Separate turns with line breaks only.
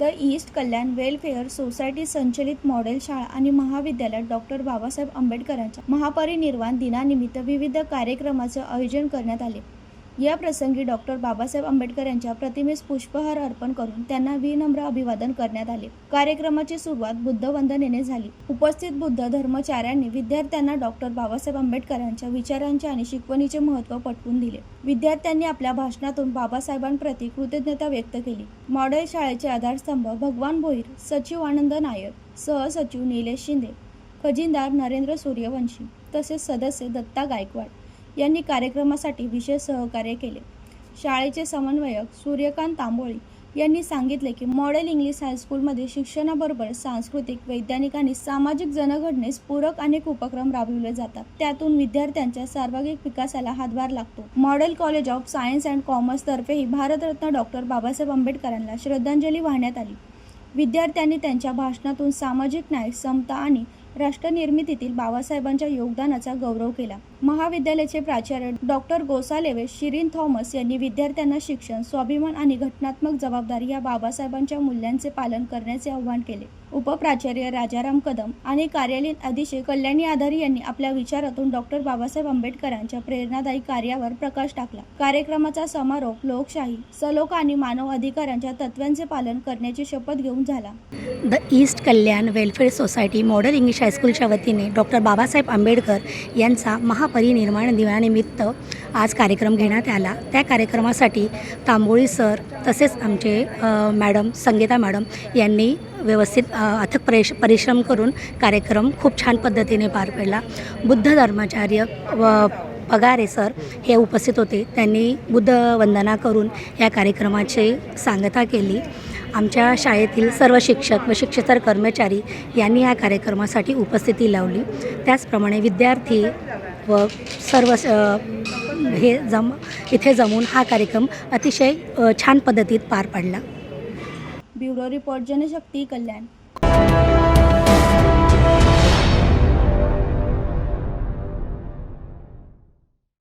The east Kalyan welfare society संचलित model शाळा आणि महाविद्यालयात डॉक्टर बाबासाहेब आंबेडकरांच्या महापरिनिर्वाण दिनानिमित्त विविध कार्यक्रमाचं आयोजन करण्यात आले. या प्रसंगी डॉक्टर बाबासाहेब आंबेडकर यांच्या प्रतिमेस पुष्पहार अर्पण करून त्यांना विनम्र अभिवादन करण्यात आले. कार्यक्रमाची सुरुवात बुद्ध वंदनेने झाली. उपस्थित बुद्ध धर्मचाऱ्यांनी विद्यार्थ्यांना डॉक्टर बाबासाहेब आंबेडकरांच्या विचारांचे आणि शिकवणीचे महत्त्व पटवून दिले. विद्यार्थ्यांनी आपल्या भाषणातून बाबासाहेबांप्रती कृतज्ञता व्यक्त केली. मॉडेल शाळेचे आधारस्तंभ भगवान भोईर सचिव आनंद नायर सहसचिव निलेश शिंदे खजिनदार नरेंद्र सूर्यवंशी तसेच सदस्य दत्ता गायकवाड. यांनी कार्यक्रमासाठी विशेष सहकार्य केले. शाळेचे समन्वयक सूर्यकांत तांबोळी यांनी सांगितले की मॉडेल इंग्लिश हायस्कूलमध्ये शिक्षणाबरोबर सांस्कृतिक वैज्ञानिक आणि सामाजिक जनघटनेस पूरक अनेक उपक्रम राबविले जातात. त्यातून विद्यार्थ्यांच्या सर्वांगीण विकासाला हातभार लागतो. Model college of science and commerce तर्फेही Bharat Ratna doctor Babasaheb आंबेडकरांना श्रद्धांजली वाहण्यात आली. विद्यार्थ्यांनी त्यांच्या भाषणातून सामाजिक न्याय समता आणि राष्ट्रनिर्मितीतील बाबासाहेबांच्या योगदानाचा गौरव केला. महाविद्यालयाचे प्राचार्य डॉक्टर गोसालेवे शिरीन थॉमस यांनी विद्यार्थ्यांना शिक्षण स्वाभिमान आणि घटनात्मक जबाबदारी या बाबासाहेबांच्या मूल्यांचे पालन करण्याचे आवाहन केले. उपप्राचार्य राजाराम कदम आणि कार्यालयीन अधीक्षक कल्याणी आधारी यांनी आपल्या विचारातून डॉक्टर बाबासाहेब आंबेडकरांच्या प्रेरणादायी कार्यावर प्रकाश टाकला. कार्यक्रमाचा समारोप लोकशाही सलोखा आणि मानव अधिकारांच्या तत्वांचे पालन करण्याची शपथ घेऊन झाला.
The east Kalyan welfare society model English हायस्कूलच्या वतीने डॉक्टर बाबासाहेब आंबेडकर यांचा महापरिनिर्माण दिनानिमित्त आज कार्यक्रम घेण्यात आला. त्या कार्यक्रमासाठी तांबोळी सर तसेच आमचे मॅडम संगीता मॅडम यांनी व्यवस्थित अथक परिश परिश्रम करून कार्यक्रम खूप छान पद्धतीने पार पडला. बुद्ध धर्माचार्य व पगारे सर हे उपस्थित होते. त्यांनी बुद्ध वंदना करून या कार्यक्रमाची सांगता केली. आमच्या शाळेतील सर्व शिक्षक व शिक्षेतर कर्मचारी यांनी या कार्यक्रमासाठी उपस्थिती लावली. त्याचप्रमाणे विद्यार्थी व सर्व हे जम इथे जमून हा कार्यक्रम अतिशय छान पद्धतीत पार पाडला.
Bureau report Janshakti Kalyan.